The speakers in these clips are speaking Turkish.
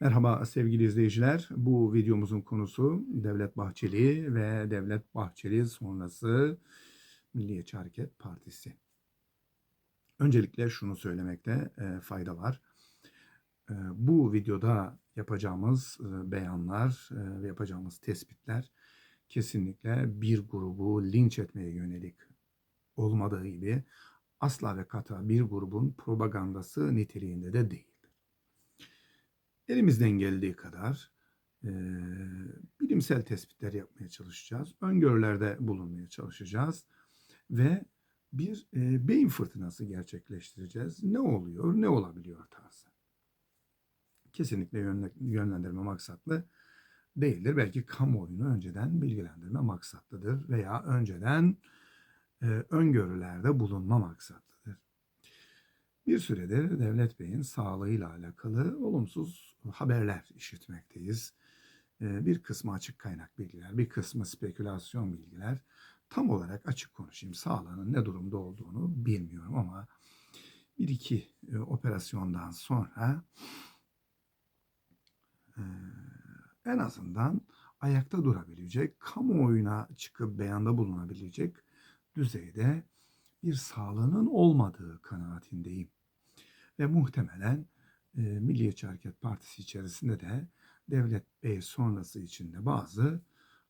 Merhaba sevgili izleyiciler. Bu videomuzun konusu Devlet Bahçeli ve Devlet Bahçeli sonrası Milliyetçi Hareket Partisi. Öncelikle şunu söylemekte e, fayda var. E, bu videoda yapacağımız e, beyanlar ve yapacağımız tespitler kesinlikle bir grubu linç etmeye yönelik olmadığı gibi asla ve kata bir grubun propagandası niteliğinde de değil elimizden geldiği kadar e, bilimsel tespitler yapmaya çalışacağız. Öngörülerde bulunmaya çalışacağız. Ve bir e, beyin fırtınası gerçekleştireceğiz. Ne oluyor, ne olabiliyor tarzı. Kesinlikle yönlendirme maksatlı değildir. Belki kamuoyunu önceden bilgilendirme maksatlıdır veya önceden e, öngörülerde bulunma maksatlıdır. Bir süredir Devlet Bey'in sağlığıyla alakalı olumsuz haberler işitmekteyiz. Ee, bir kısmı açık kaynak bilgiler, bir kısmı spekülasyon bilgiler. Tam olarak açık konuşayım sağlığının ne durumda olduğunu bilmiyorum ama bir iki e, operasyondan sonra e, en azından ayakta durabilecek, kamuoyuna çıkıp beyanda bulunabilecek düzeyde bir sağlığının olmadığı kanaatindeyim. Ve muhtemelen e, Milliyetçi Hareket Partisi içerisinde de Devlet Bey sonrası içinde bazı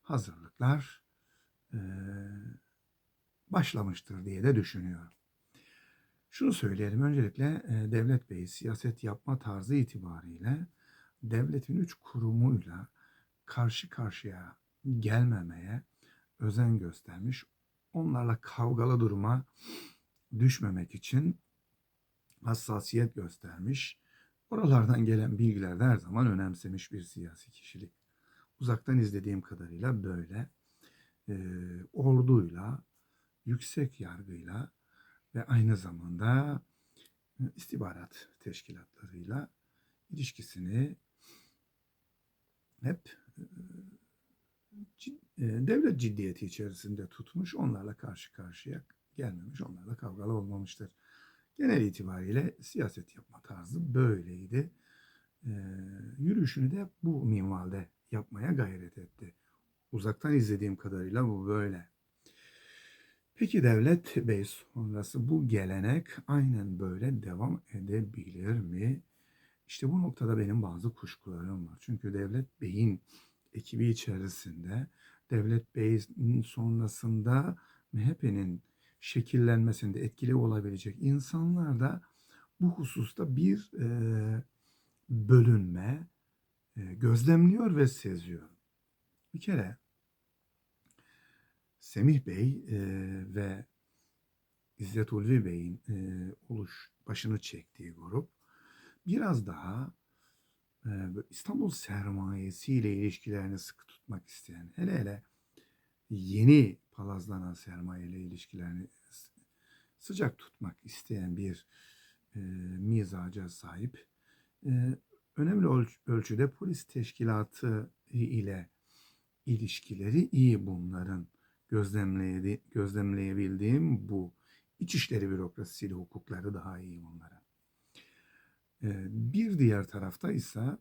hazırlıklar e, başlamıştır diye de düşünüyorum. Şunu söyleyelim öncelikle e, Devlet Bey siyaset yapma tarzı itibariyle devletin üç kurumuyla karşı karşıya gelmemeye özen göstermiş. Onlarla kavgalı duruma düşmemek için hassasiyet göstermiş. Oralardan gelen bilgiler her zaman önemsemiş bir siyasi kişilik. Uzaktan izlediğim kadarıyla böyle e, orduyla, yüksek yargıyla ve aynı zamanda e, istihbarat teşkilatlarıyla ilişkisini hep e, e, devlet ciddiyeti içerisinde tutmuş, onlarla karşı karşıya gelmemiş, onlarla kavgalı olmamıştır. Genel itibariyle siyaset yapma tarzı böyleydi. E, yürüyüşünü de bu minvalde yapmaya gayret etti. Uzaktan izlediğim kadarıyla bu böyle. Peki devlet bey sonrası bu gelenek aynen böyle devam edebilir mi? İşte bu noktada benim bazı kuşkularım var. Çünkü devlet beyin ekibi içerisinde devlet beyin sonrasında MHP'nin şekillenmesinde etkili olabilecek insanlar da bu hususta bir e, bölünme e, gözlemliyor ve seziyor. Bir kere Semih Bey e, ve İzzet Ulvi Bey'in e, oluş başını çektiği grup biraz daha e, İstanbul sermayesiyle ilişkilerini sıkı tutmak isteyen, hele hele yeni palazlanan sermaye ile ilişkilerini sıcak tutmak isteyen bir e, mizaca sahip. E, önemli ölç- ölçüde polis teşkilatı ile ilişkileri iyi bunların gözlemleyedi, gözlemleyebildiğim bu. İçişleri bürokrasisiyle hukukları daha iyi bunların. E, bir diğer tarafta ise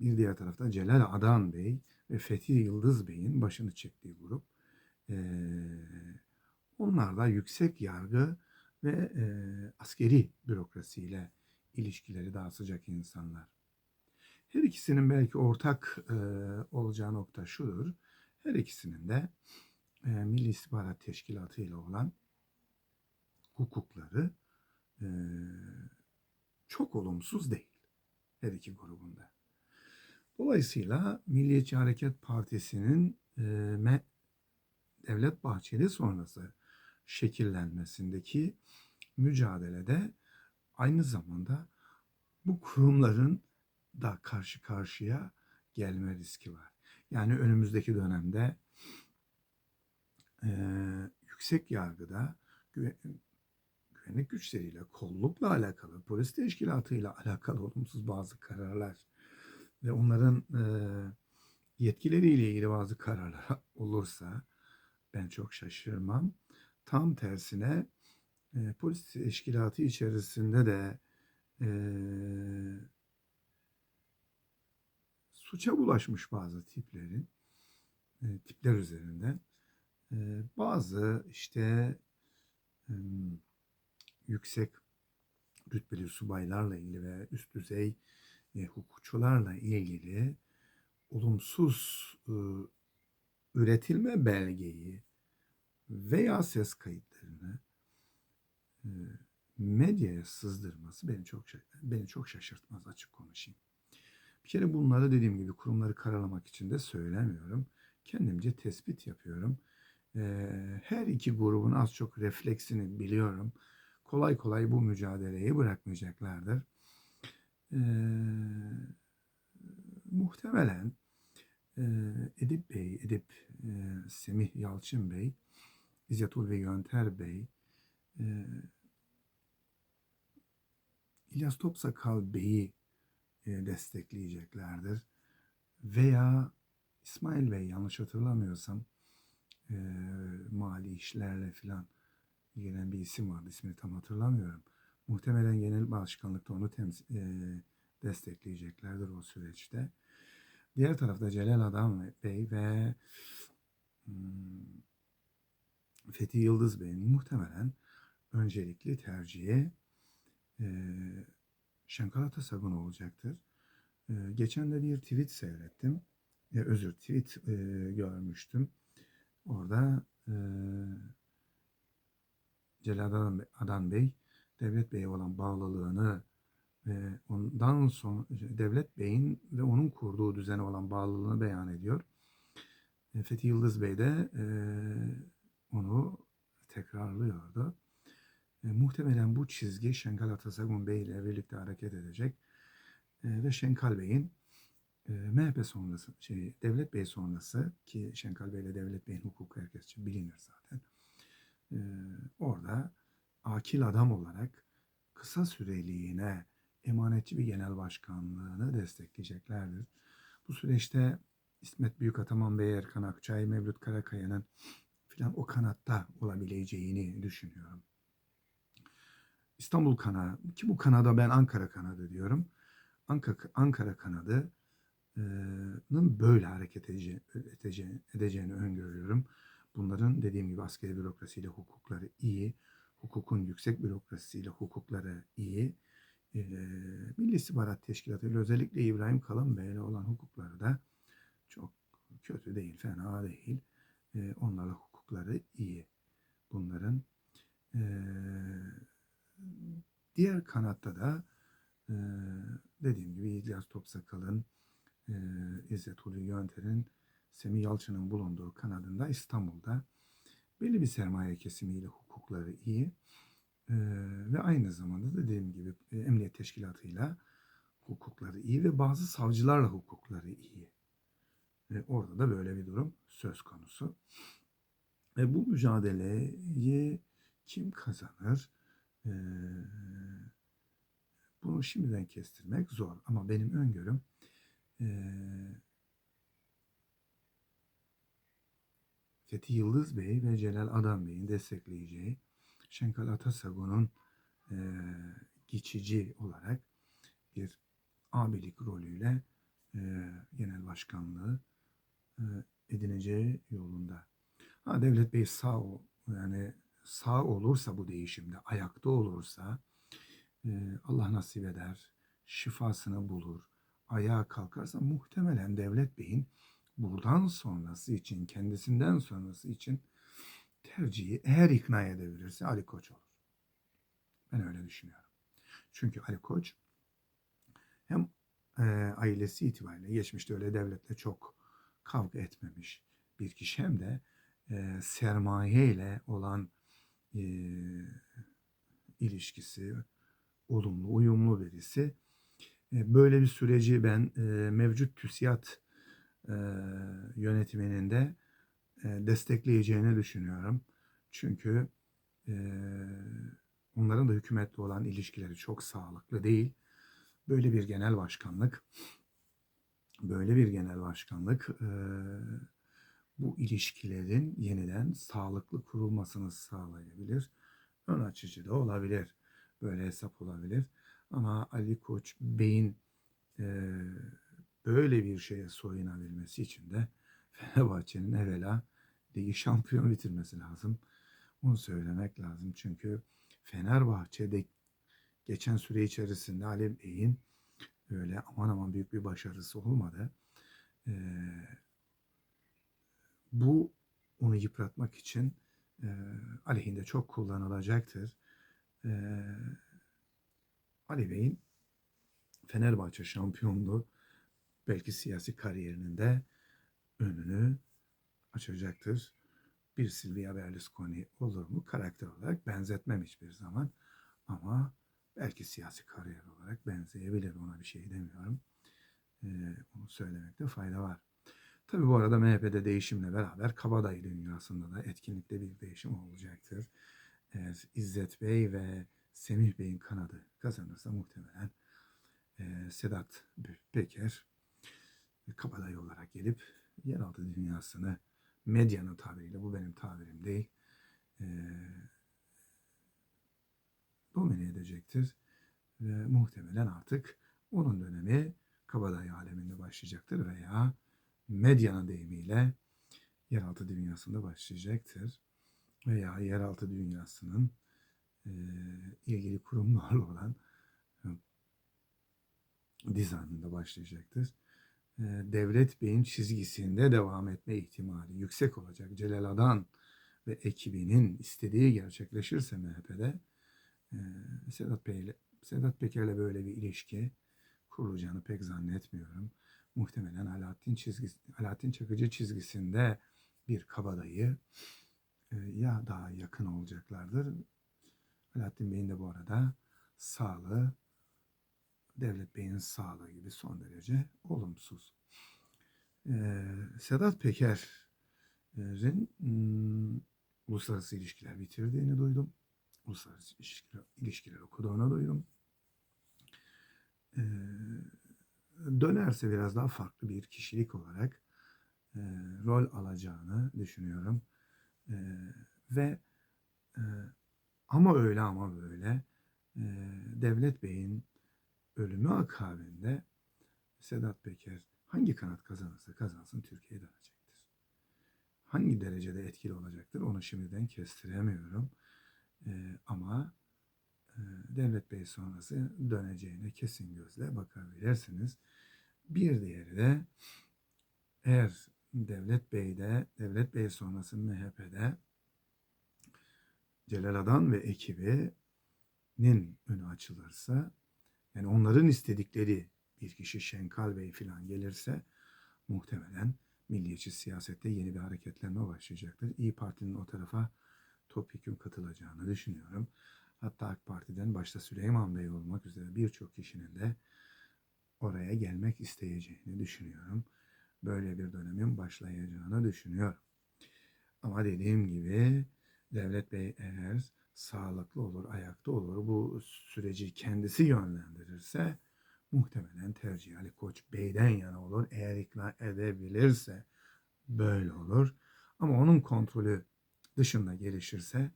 bir diğer tarafta Celal Adan Bey ve Fethi Yıldız Bey'in başını çektiği grup. Onlar da yüksek yargı ve e, askeri bürokrasiyle ilişkileri daha sıcak insanlar. Her ikisinin belki ortak e, olacağı nokta şudur. Her ikisinin de e, Milli İstihbarat Teşkilatı ile olan hukukları e, çok olumsuz değil. Her iki grubunda. Dolayısıyla Milliyetçi Hareket Partisi'nin e, Devlet Bahçeli sonrası şekillenmesindeki mücadelede aynı zamanda bu kurumların da karşı karşıya gelme riski var. Yani önümüzdeki dönemde e, yüksek yargıda güven, güvenlik güçleriyle, kollukla alakalı, polis teşkilatıyla alakalı olumsuz bazı kararlar ve onların e, yetkileriyle ilgili bazı kararlar olursa ben çok şaşırmam. Tam tersine e, polis teşkilatı içerisinde de e, suça bulaşmış bazı tiplerin e, tipler üzerinden e, bazı işte e, yüksek rütbeli subaylarla ilgili ve üst düzey e, hukukçularla ilgili olumsuz e, üretilme belgeyi veya ses kayıtlarını medyaya sızdırması beni çok beni çok şaşırtmaz açık konuşayım. Bir kere bunları dediğim gibi kurumları karalamak için de söylemiyorum. Kendimce tespit yapıyorum. Her iki grubun az çok refleksini biliyorum. Kolay kolay bu mücadeleyi bırakmayacaklardır. Muhtemelen Edip Bey, Edip Semih Yalçın Bey, İzzet Ulvi Yönter Bey, e, İlyas Topsakal Bey'i e, destekleyeceklerdir. Veya İsmail Bey yanlış hatırlamıyorsam e, mali işlerle filan ilgilenen bir isim vardı. İsmini tam hatırlamıyorum. Muhtemelen genel başkanlıkta onu temsil, e, destekleyeceklerdir o süreçte. Diğer tarafta Celal Adam Bey ve hmm, Fethi Yıldız Bey'in muhtemelen öncelikli tercihi e, Şenkal Atasagun olacaktır. E, geçen de bir tweet seyrettim. E, özür tweet e, görmüştüm. Orada e, Celal Adan, Bey Devlet Bey'e olan bağlılığını ve ondan sonra Devlet Bey'in ve onun kurduğu düzene olan bağlılığını beyan ediyor. Fethi Yıldız Bey de e, onu tekrarlıyordu. E, muhtemelen bu çizgi Şenkal Atasagun Bey ile birlikte hareket edecek. E, ve Şenkal Bey'in e, MHP sonrası, şey, Devlet Bey sonrası ki Şenkal Bey ile Devlet Bey'in hukuku herkes için bilinir zaten. E, orada akil adam olarak kısa süreliğine emanetçi bir genel başkanlığını destekleyeceklerdir. Bu süreçte İsmet Büyükataman Bey, Erkan Akçay, Mevlüt Karakaya'nın filan o kanatta olabileceğini düşünüyorum. İstanbul kanadı ki bu kanada ben Ankara kanadı diyorum. Ankara, Ankara kanadının böyle hareket edeceğini, öngörüyorum. Bunların dediğim gibi askeri bürokrasiyle hukukları iyi, hukukun yüksek bürokrasisiyle hukukları iyi. Milli İstihbarat Teşkilatı ile özellikle İbrahim Kalın Bey'le olan hukukları da çok kötü değil, fena değil. Onlarla hukukları iyi bunların. E, diğer kanatta da e, dediğim gibi İlyas Topsakal'ın, e, İzzet Hulusi Yönter'in, Semih Yalçın'ın bulunduğu kanadında İstanbul'da belli bir sermaye kesimiyle hukukları iyi e, ve aynı zamanda dediğim gibi e, emniyet teşkilatıyla hukukları iyi ve bazı savcılarla hukukları iyi. Ve orada da böyle bir durum söz konusu. Ve bu mücadeleyi kim kazanır? Ee, bunu şimdiden kestirmek zor ama benim öngörüm e, Fethi Yıldız Bey ve Celal Adam Bey'in destekleyeceği Şenkal Atasagun'un e, geçici olarak bir abilik rolüyle e, genel başkanlığı e, edineceği yolunda. Ha, Devlet Bey sağ ol, yani sağ olursa bu değişimde, ayakta olursa e, Allah nasip eder, şifasını bulur, ayağa kalkarsa muhtemelen Devlet Bey'in buradan sonrası için, kendisinden sonrası için tercihi eğer ikna edebilirse Ali Koç olur. Ben öyle düşünüyorum. Çünkü Ali Koç hem e, ailesi itibariyle geçmişte öyle devletle çok kavga etmemiş bir kişi hem de e, sermaye ile olan e, ilişkisi olumlu, uyumlu birisi. E, böyle bir süreci ben e, mevcut TÜSİAD e, yönetiminin de e, destekleyeceğini düşünüyorum. Çünkü e, onların da hükümetle olan ilişkileri çok sağlıklı değil. Böyle bir genel başkanlık, böyle bir genel başkanlık e, bu ilişkilerin yeniden sağlıklı kurulmasını sağlayabilir. Ön açıcı da olabilir. Böyle hesap olabilir. Ama Ali Koç Bey'in e, böyle bir şeye soyunabilmesi için de Fenerbahçe'nin evvela ligi şampiyon bitirmesi lazım. Bunu söylemek lazım. Çünkü Fenerbahçe'de geçen süre içerisinde Ali Bey'in öyle aman aman büyük bir başarısı olmadı. Ee, bu onu yıpratmak için e, aleyhinde çok kullanılacaktır. Ee, Ali Bey'in Fenerbahçe şampiyonluğu belki siyasi kariyerinin de önünü açacaktır. Bir Silvia Berlusconi olur mu? Karakter olarak benzetmem hiçbir zaman. Ama belki siyasi kariyer olarak benzeyebilir. Ona bir şey demiyorum. Ee, bunu söylemekte fayda var. Tabii bu arada MHP'de değişimle beraber kabadayı dünyasında da etkinlikte bir değişim olacaktır. Eğer İzzet Bey ve Semih Bey'in kanadı kazanırsa muhtemelen e, Sedat Peker kabadayı olarak gelip yeraltı dünyasını medyanın tabiriyle bu benim tabirim değil e, domine edecektir. Ve muhtemelen artık onun dönemi kabadayı aleminde başlayacaktır veya medyanın deyimiyle yeraltı dünyasında başlayacaktır. Veya yeraltı dünyasının e, ilgili kurumlarla olan e, dizaynında başlayacaktır. E, Devlet Bey'in çizgisinde devam etme ihtimali yüksek olacak. Celal Adan ve ekibinin istediği gerçekleşirse MHP'de e, Sedat Bey'le Sedat Peker'le böyle bir ilişki kurulacağını pek zannetmiyorum. Muhtemelen Alaaddin çizgisi, Alaaddin Çakıcı çizgisinde bir kabadayı e, ya daha yakın olacaklardır. Alaaddin Bey'in de bu arada sağlığı Devlet Bey'in sağlığı gibi son derece olumsuz. Ee, Sedat Peker'in hmm, uluslararası ilişkiler bitirdiğini duydum. Uluslararası ilişkiler, ilişkiler okuduğunu duydum. Ee, dönerse biraz daha farklı bir kişilik olarak e, rol alacağını düşünüyorum. E, ve e, ama öyle ama böyle e, Devlet Bey'in ölümü akabinde Sedat Peker hangi kanat kazanırsa kazansın Türkiye'ye dönecektir. Hangi derecede etkili olacaktır onu şimdiden kestiremiyorum. E, ama Devlet Bey sonrası döneceğine kesin gözle bakabilirsiniz. Bir diğeri de eğer Devlet Bey'de, Devlet Bey sonrası MHP'de Celal Adan ve ekibinin önü açılırsa yani onların istedikleri bir kişi Şenkal Bey falan gelirse muhtemelen milliyetçi siyasette yeni bir hareketlenme başlayacaktır. İyi Parti'nin o tarafa topyekun katılacağını düşünüyorum. Hatta AK Parti'den başta Süleyman Bey olmak üzere birçok kişinin de oraya gelmek isteyeceğini düşünüyorum. Böyle bir dönemin başlayacağını düşünüyorum. Ama dediğim gibi Devlet Bey eğer sağlıklı olur, ayakta olur, bu süreci kendisi yönlendirirse muhtemelen tercih Ali Koç Bey'den yana olur. Eğer ikna edebilirse böyle olur. Ama onun kontrolü dışında gelişirse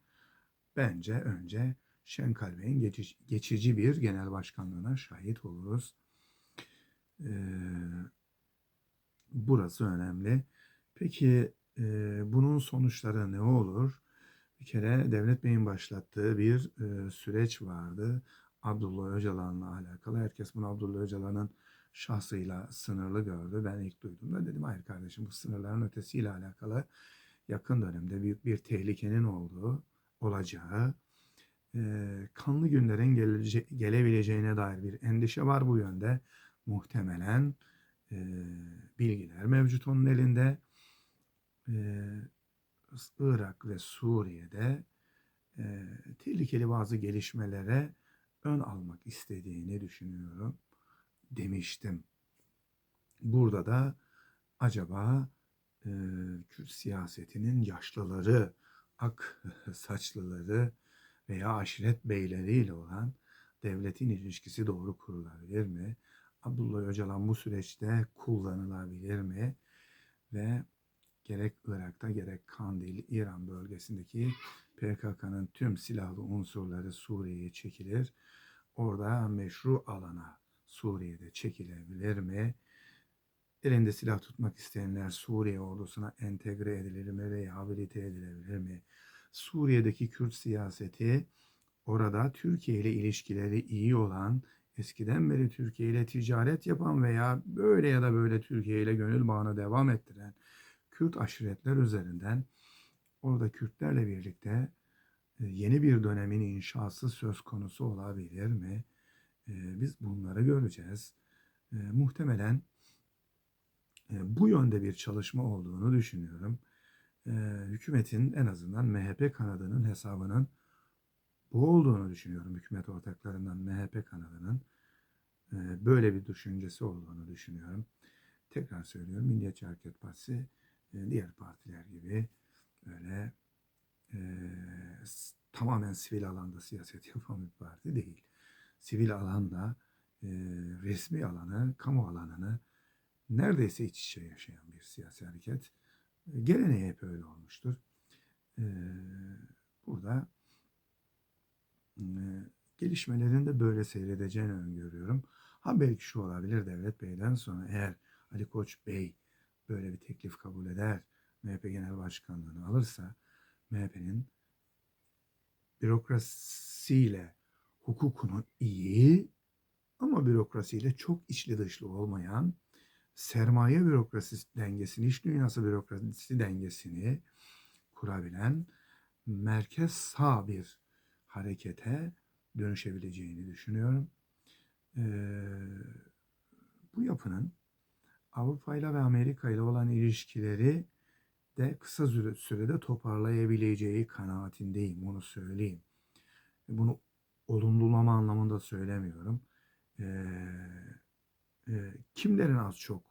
bence önce Şenkal Bey'in geçici, geçici bir genel başkanlığına şahit oluruz. Ee, burası önemli. Peki e, bunun sonuçları ne olur? Bir kere Devlet Bey'in başlattığı bir e, süreç vardı. Abdullah Öcalan'la alakalı. Herkes bunu Abdullah Öcalan'ın şahsıyla sınırlı gördü. Ben ilk duyduğumda dedim hayır kardeşim bu sınırların ötesiyle alakalı yakın dönemde büyük bir tehlikenin olduğu, olacağı, kanlı günlerin gelece, gelebileceğine dair bir endişe var bu yönde. Muhtemelen e, bilgiler mevcut onun elinde. E, Irak ve Suriye'de e, tehlikeli bazı gelişmelere ön almak istediğini düşünüyorum demiştim. Burada da acaba e, Kürt siyasetinin yaşlıları, ak saçlıları veya aşiret beyleriyle olan devletin ilişkisi doğru kurulabilir mi? Abdullah Öcalan bu süreçte kullanılabilir mi? Ve gerek Irak'ta gerek Kandil, İran bölgesindeki PKK'nın tüm silahlı unsurları Suriye'ye çekilir. Orada meşru alana Suriye'de çekilebilir mi? elinde silah tutmak isteyenler Suriye ordusuna entegre edilir mi, rehabilite edilebilir mi? Suriye'deki Kürt siyaseti orada Türkiye ile ilişkileri iyi olan, eskiden beri Türkiye ile ticaret yapan veya böyle ya da böyle Türkiye ile gönül bağını devam ettiren Kürt aşiretler üzerinden orada Kürtlerle birlikte e, yeni bir dönemin inşası söz konusu olabilir mi? E, Biz bunları göreceğiz. E, Muhtemelen bu yönde bir çalışma olduğunu düşünüyorum. E, Hükümetin en azından MHP kanadının hesabının bu olduğunu düşünüyorum. Hükümet ortaklarından MHP kanadının e, böyle bir düşüncesi olduğunu düşünüyorum. Tekrar söylüyorum Milliyetçi Hareket Partisi e, diğer partiler gibi öyle e, tamamen sivil alanda siyaset yapan bir parti değil. Sivil alanda e, resmi alanı, kamu alanını neredeyse iç içe yaşayan bir siyasi hareket. Geleneği hep öyle olmuştur. E, burada e, gelişmelerin de böyle seyredeceğini öngörüyorum. Ha belki şu olabilir Devlet Bey'den sonra eğer Ali Koç Bey böyle bir teklif kabul eder, MHP Genel Başkanlığı'nı alırsa MHP'nin bürokrasiyle hukukunu iyi ama bürokrasiyle çok içli dışlı olmayan sermaye bürokrasisi dengesini, iş dünyası bürokrasisi dengesini kurabilen merkez sağ bir harekete dönüşebileceğini düşünüyorum. Ee, bu yapının Avrupa ile ve Amerika ile olan ilişkileri de kısa süre- sürede toparlayabileceği kanaatindeyim. Onu söyleyeyim. Bunu olumlulama anlamında söylemiyorum. Ee, e, kimlerin az çok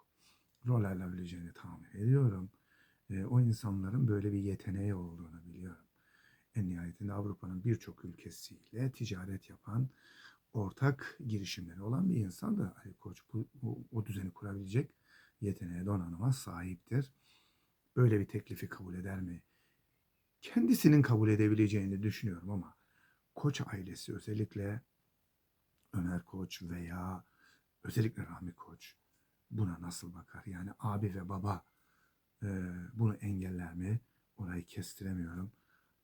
rol alabileceğini tahmin ediyorum. Ee, o insanların böyle bir yeteneği olduğunu biliyorum. En nihayetinde Avrupa'nın birçok ülkesiyle ticaret yapan, ortak girişimleri olan bir insan da Ali Koç bu, bu- o düzeni kurabilecek yeteneğe, donanıma sahiptir. Böyle bir teklifi kabul eder mi? Kendisinin kabul edebileceğini düşünüyorum ama Koç ailesi özellikle Ömer Koç veya özellikle Rahmi Koç buna nasıl bakar? Yani abi ve baba e, bunu engeller mi? Orayı kestiremiyorum.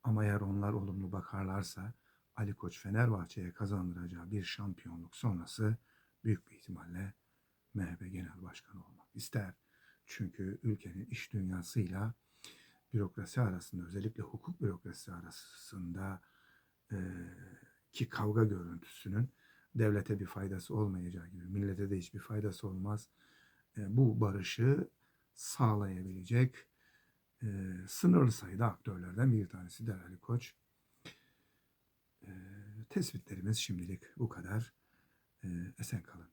Ama eğer onlar olumlu bakarlarsa Ali Koç Fenerbahçe'ye kazandıracağı bir şampiyonluk sonrası büyük bir ihtimalle MHP Genel Başkanı olmak ister. Çünkü ülkenin iş dünyasıyla bürokrasi arasında özellikle hukuk bürokrasisi arasında e, ki kavga görüntüsünün devlete bir faydası olmayacağı gibi millete de hiçbir faydası olmaz. E, bu barışı sağlayabilecek e, sınırlı sayıda aktörlerden bir tanesi de Ali Koç. E, tespitlerimiz şimdilik bu kadar. E, esen kalın.